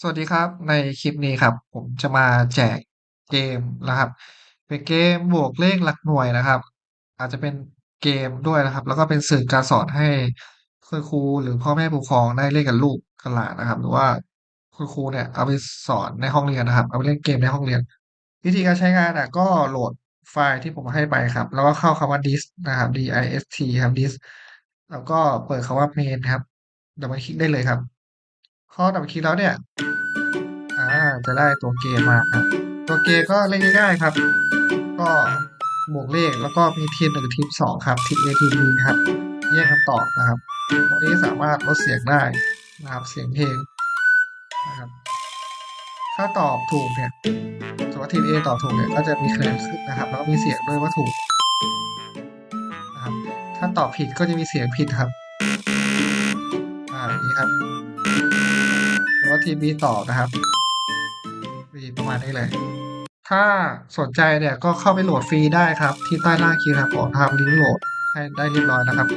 สวัสดีครับ ในคลิปนี้ครับ ผมจะมาแจกเกมนะครับ เป็นเกมบวกเลขหลักหน่วยนะครับ อาจจะเป็นเกมด้วยนะครับ แล้วก็เป็นสื่อการสอนให้คุณครูหรือพ่อแม่ผู้ปกครองได้เล่นกับลูกกับหลานนะครับ หรือว่าคุณครูเนี่ยเอาไปสอนในห้องเรียนนะครับ เอาไปเล่นเกมในห้องเรียน วิธีการใช้งานอะก็โหลดไฟล์ที่ผมให้ไปครับ แล้วก็เข้าคำว่า disk นะครับ dist ครับ disk แล้วก็เปิดคำว่า main ครับดับเบิลคลิกได้เลยครับ พอดับเบิลคลิกแล้วเนี่ย อ่า จะได้ตัวเกมมาครับตัวเกมก็เล่นง่ายๆครับ ก็บวกเลขแล้วก็มีทีม1ทีม2ครับ ทีม A ทีม B ครับ แยกกันตอบนะครับตรงนี้สามารถลดเสียงได้นะครับ เสียงเพลงนะครับ ถ้าตอบถูกเนี่ยสมมติทีม A ตอบถูกเนี่ยก็จะมีคะแนนขึ้นนะครับ แล้วก็มีเสียงด้วยว่าถูกนะครับ ถ้าตอบผิดก็จะมีเสียงผิดครับ อ่าอย่างงี้ครับ ทีม B ตอนะครับมีประมาณนี้เลย ถ้าสนใจเนี่ยก็เข้าไปโหลดฟรีได้ครับ ที่ใต้ล่างคลิปครับผมทำลิงก์โหลดให้ได้เรียบร้อยนะครับ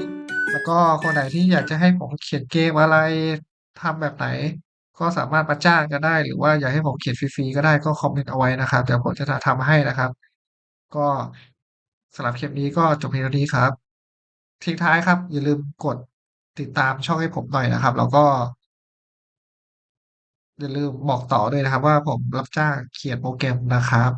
แล้วก็คนไหนที่อยากจะให้ผมเขียนเกมอะไรทำแบบไหน ก็สามารถมาจ้างก็ได้ หรือว่าอยากให้ผมเขียนฟรีๆก็ได้ก็คอมเมนต์เอาไว้นะครับเดี๋ยวผมจะทำให้นะครับ ก็สำหรับคลิปนี้ก็จบเพียงเท่านี้ครับทิ้งท้ายครับ อย่าลืมกดติดตามช่องให้ผมหน่อยนะครับ แล้วก็ อย่าลืมบอกต่อด้วยนะครับว่าผมรับจ้างเขียนโปรแกรมนะครับ